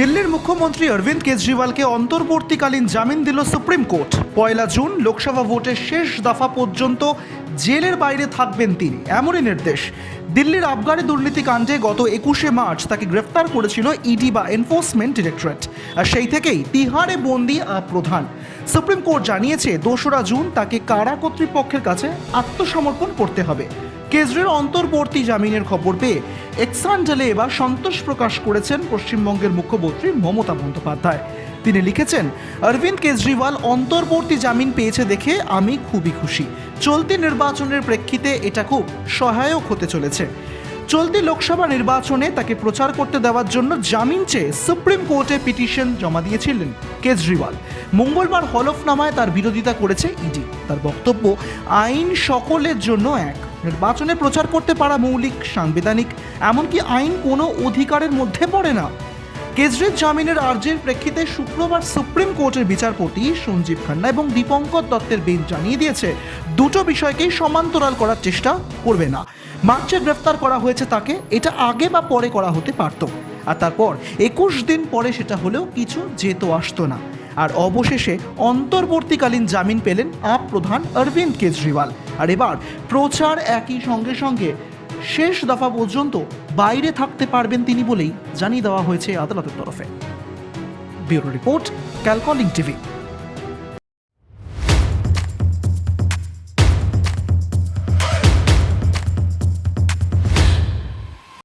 দিল্লির মুখ্যমন্ত্রী অরবিন্দ কেজরিওয়ালকে অন্তর্বর্তীকালীন জামিন দিল সুপ্রিম কোর্ট। পয়লা জুন লোকসভা ভোটের শেষ দফা পর্যন্ত জেলের বাইরে থাকবেন তিনি, এমনই নির্দেশ। দিল্লির আবগারি দুর্নীতি কাণ্ডে গত একুশে মার্চ তাকে গ্রেফতার করেছিল ইডি বা এনফোর্সমেন্ট ডিরেক্টরেট, আর সেই থেকেই তিহারে বন্দি প্রধান। সুপ্রিম কোর্ট জানিয়েছে, দোসরা জুন তাকে কারা কর্তৃপক্ষের কাছে আত্মসমর্পণ করতে হবে। কেজরির অন্তর্বর্তী জামিনের খবর পেয়ে এক্সান এক্সান্ডেলে এবার সন্তোষ প্রকাশ করেছেন পশ্চিমবঙ্গের মুখ্যমন্ত্রী মমতা বন্দ্যোপাধ্যায়। তিনি লিখেছেন, অরবিন্দ কেজরিওয়াল অন্তর্বর্তী জামিন পেয়েছে দেখে আমি খুবই খুশি। চলতি নির্বাচনের প্রেক্ষিতে এটা খুব সহায়ক হতে চলেছে। চলতি লোকসভা নির্বাচনে তাকে প্রচার করতে দেওয়ার জন্য জামিন চেয়ে সুপ্রিম কোর্টে পিটিশন জমা দিয়েছিলেন কেজরিওয়াল। মঙ্গলবার হলফনামায় তার বিরোধিতা করেছে ইডি। তার বক্তব্য, আইন সকলের জন্য এক। নির্বাচনে প্রচার করতে পারা মৌলিক, সাংবিধানিক, এমনকি আইন কোনো অধিকারের মধ্যে পড়ে না। কেজরির জামিনের আর্জির প্রেক্ষিতে শুক্রবার সুপ্রিম কোর্টের বিচারপতি সঞ্জীব খান্না এবং দীপঙ্কর দত্তের বেঞ্চ জানিয়ে দিয়েছে, দুটো বিষয়কেই সমান্তরাল করার চেষ্টা করবে না। মার্চে গ্রেফতার করা হয়েছে তাকে, এটা আগে বা পরে করা হতে পারত। আর তারপর, একুশ দিন পরে সেটা হলেও কিছু যেত আসতো না। আর অবশেষে অন্তর্বর্তীকালীন জামিন পেলেন আপ প্রধান অরবিন্দ কেজরিওয়াল। আর এবার প্রচার একই সঙ্গে সঙ্গে শেষ দফা পর্যন্ত বাইরে থাকতে পারবেন তিনি বলেই জানিয়ে দেওয়া হয়েছে আদালতের তরফে। Bureau report Calcalling TV.